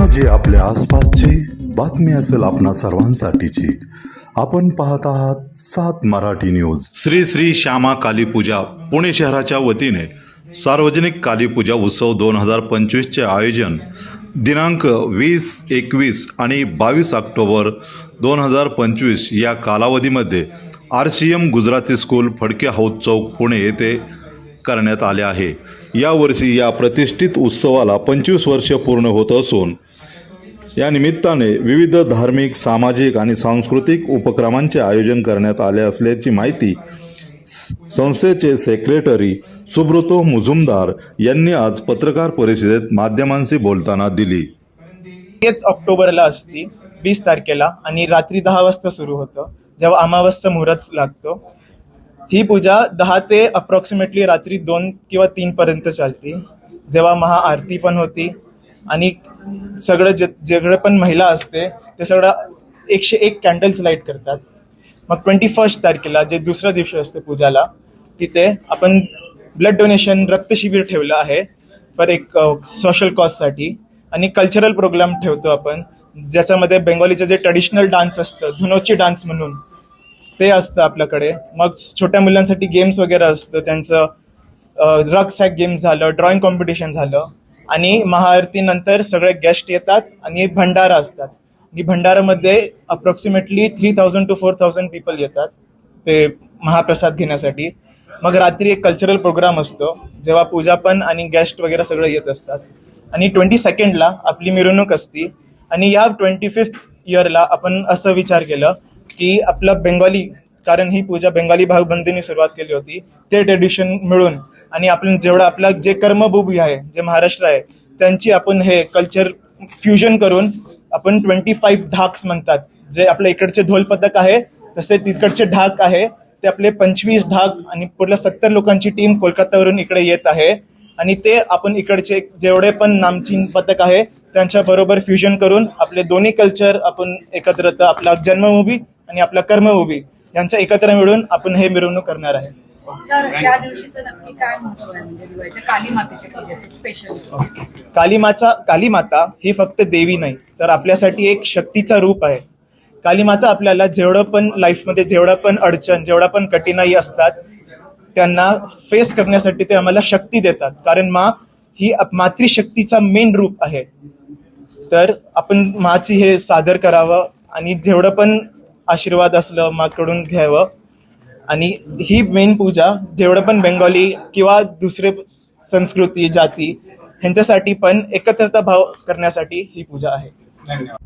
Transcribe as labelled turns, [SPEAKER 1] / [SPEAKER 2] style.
[SPEAKER 1] घटना आपल्या आसपासची बातमी असेल आपणा सर्वांसाठीची. आपण पाहत आहात सात मराठी न्यूज. श्री श्री श्यामा कालीपूजा पुणे शहराच्या वतीने सार्वजनिक कालीपूजा उत्सव दोन हजार पंचवीसचे आयोजन दिनांक वीस एकवीस आणि बावीस ऑक्टोबर दोन हजार पंचवीस या कालावधीमध्ये R C M Gujarati School Phadke House Chowk Pune येथे करण्यात आले आहे. यावर्षी या प्रतिष्ठित उत्सवाला पंचवीस वर्ष पूर्ण होत असून या निमित्ताने विविध धार्मिक सामाजिक आणि सांस्कृतिक उपक्रमांचे आयोजन करण्यात आले असल्याची माहिती संस्थेचे सेक्रेटरी सुब्रतो मुजुमदार यांनी आज पत्रकार परिषदेत माध्यमांशी बोलताना दिली.
[SPEAKER 2] एक ऑक्टोबरला असती वीस तारखेला आणि रात्री दहा वाजता सुरू होतं जेव्हा अमावस्या मुहूर्त लागतो. ही पूजा दहा ते अप्रॉक्सिमेटली रात्री दोन किंवा तीन पर्यंत चालती. जेव्हा महाआरती पण होती आणि सगळं जे जेवढं पण महिला असते ते सगळं एकशे एक कॅन्डल्स लाइट करतात. मग ट्वेंटी फर्स्ट तारखेला जे दुसऱ्या दिवशी असते पूजाला तिथे आपण ब्लड डोनेशन रक्तशिबिर ठेवलं आहे फॉर एक सोशल कॉजसाठी आणि कल्चरल प्रोग्राम ठेवतो आपण ज्याच्यामध्ये बेंगॉलीचं जे ट्रेडिशनल डान्स असतं धुनोची डान्स म्हणून ते असतं आपल्याकडे. मग छोट्या मुलांसाठी गेम्स वगैरे असतं त्यांचं रग सॅक गेम्स झालं ड्रॉइंग कॉम्पिटिशन झालं. आणि महाआरतीनंतर सगळे गेस्ट येतात आणि भंडारा असतात. आणि भंडारामध्ये approximately three thousand to four thousand people येतात ते महाप्रसाद घेण्यासाठी. मग रात्री एक कल्चरल प्रोग्राम असतो जेव्हा पूजा पण आणि गेस्ट वगैरे सगळं येत असतात. आणि ट्वेंटी सेकंडला आपली मिरवणूक असती आणि या ट्वेंटी फिफ्थ इयरला आपण असं विचार केलं की आपलं बेंगॉली कारण ही पूजा बेंगाली भाऊबंदीने सुरुवात केली होती ते ट्रेडिशन मिळून आणि आपण जेवढं आपलं जे कर्मभूमी आहे जे महाराष्ट्र आहे त्यांची आपण हे कल्चर फ्युजन करून आपण ट्वेंटी फाईव्ह ढाक्स म्हणतात. जे आपल्या इकडचे ढोल पथक आहे तसे तिकडचे ढाक आहे ते आपले पंचवीस ढाक आणि पूर्ण सत्तर लोकांची टीम कोलकातावरून इकडे येत आहे. आणि ते आपण इकडचे जेवढे पण नामचीन पथक आहे त्यांच्या बरोबर फ्युजन करून आपले दोन्ही कल्चर आपण एकत्र आपला जन्मभूमी आणि आपला कर्मभूमी यांच्या एकत्र मिळून आपण हे मिरवणूक करणार आहे.
[SPEAKER 3] सर या दिवशीचं नक्की काय महत्त्व आहे? म्हणजे दिवाळीच्या काली मातेच्या पूजेचं स्पेशल
[SPEAKER 2] कालीमाचा कालीमाता ही फक्त देवी नाही तर आपल्यासाठी एक शक्तीचा रूप आहे. कालीमाता आपल्याला जेवढं पण लाईफमध्ये जेवढं पण अडचण जेवढा पण कठीणाई असतात त्यांना फेस करण्यासाठी ते आम्हाला शक्ती देतात. कारण मा ही आप- मातृशक्तीचा मेन रूप आहे. तर आपण माची हे सादर करावं आणि जेवढं पण आशीर्वाद असलं माकडून घ्यावं आणि ही मेन पूजा जेवढं पण बेंगॉली किंवा दुसरे संस्कृती जाती ह्यांच्यासाठी पण एकत्रता भाव करण्यासाठी ही पूजा आहे. धन्यवाद.